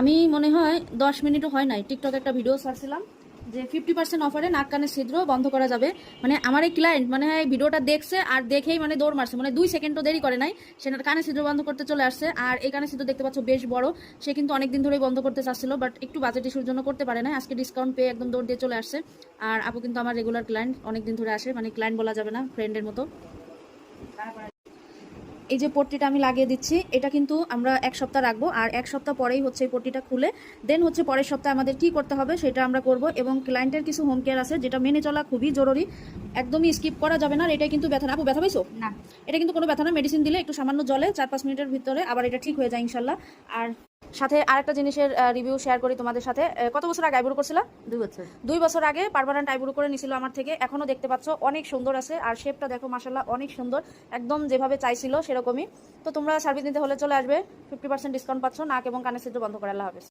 আমি মনে হয় দশ মিনিটও হয় নাই। টিকটক একটা ভিডিও ছাড়ছিলাম যে ফিফটি পার্সেন্ট অফারে নাক কানের ছিদ্র বন্ধ করা যাবে। মানে আমার এই ক্লায়েন্ট মানে ভিডিওটা দেখছে আর দেখেই মানে দৌড় মারছে। মানে দুই সেকেন্ডও দেরি করে নাই। সে না কানের ছিদ্র বন্ধ করতে চলে আসছে। আর এই কানের ছিদ্র দেখতে পাচ্ছ বেশ বড়। সে কিন্তু অনেকদিন ধরেই বন্ধ করতে চাচ্ছিল বাট একটু বাজেট ইস্যুর জন্য করতে পারে না আজকে ডিসকাউন্ট পেয়ে একদম দৌড় দিয়ে চলে আসছে। আর আপু কিন্তু আমার রেগুলার ক্লায়েন্ট অনেকদিন ধরে আসে। মানে ক্লায়েন্ট বলা যাবে না ফ্রেন্ডের মতো। এই যে পট্টিটা আমি লাগিয়ে দিচ্ছি এটা কিন্তু আমরা এক সপ্তাহ রাখব আর এক সপ্তাহ পরেই হচ্ছে এই পট্টিটা খুলে দেন হচ্ছে পরের সপ্তাহে আমাদের কি করতে হবে সেটা আমরা করব এবং ক্লায়েন্টের কিছু হোম কেয়ার আছে যেটা মেনে চলা খুবই জরুরি একদমই স্কিপ করা যাবে না আর এটা কিন্তু ব্যথা না। আপু ব্যথা পাইছো? না। এটা কিন্তু কোনো ব্যথা না মেডিসিন দিলে একটু সামান্য জলে চার পাঁচ মিনিটের ভিতরে আবার এটা ঠিক হয়ে যায় ইনশাল্লাহ আর সাথে আরেকটা জিনিসের রিভিউ শেয়ার করি তোমাদের সাথে। কত বছর আগে আইবুড়ো করছিলা? দুই বছর। দুই বছর আগে পারমানেন্ট আইব্রো করে নিছিল আমার থেকে। এখনও দেখতে পাচ্ছ অনেক সুন্দর আছে। আর শেপটা দেখো মাসাল্লাহ অনেক সুন্দর। একদম যেভাবে চাইছিল সেরকমই। তো তোমরা সার্ভিস নিতে হলে চলে আসবে। ফিফটি পার্সেন্ট ডিসকাউন্ট পাচ্ছ নাক এবং কানের সিদ্ধ বন্ধ করে আল্লাহ হাফেজ।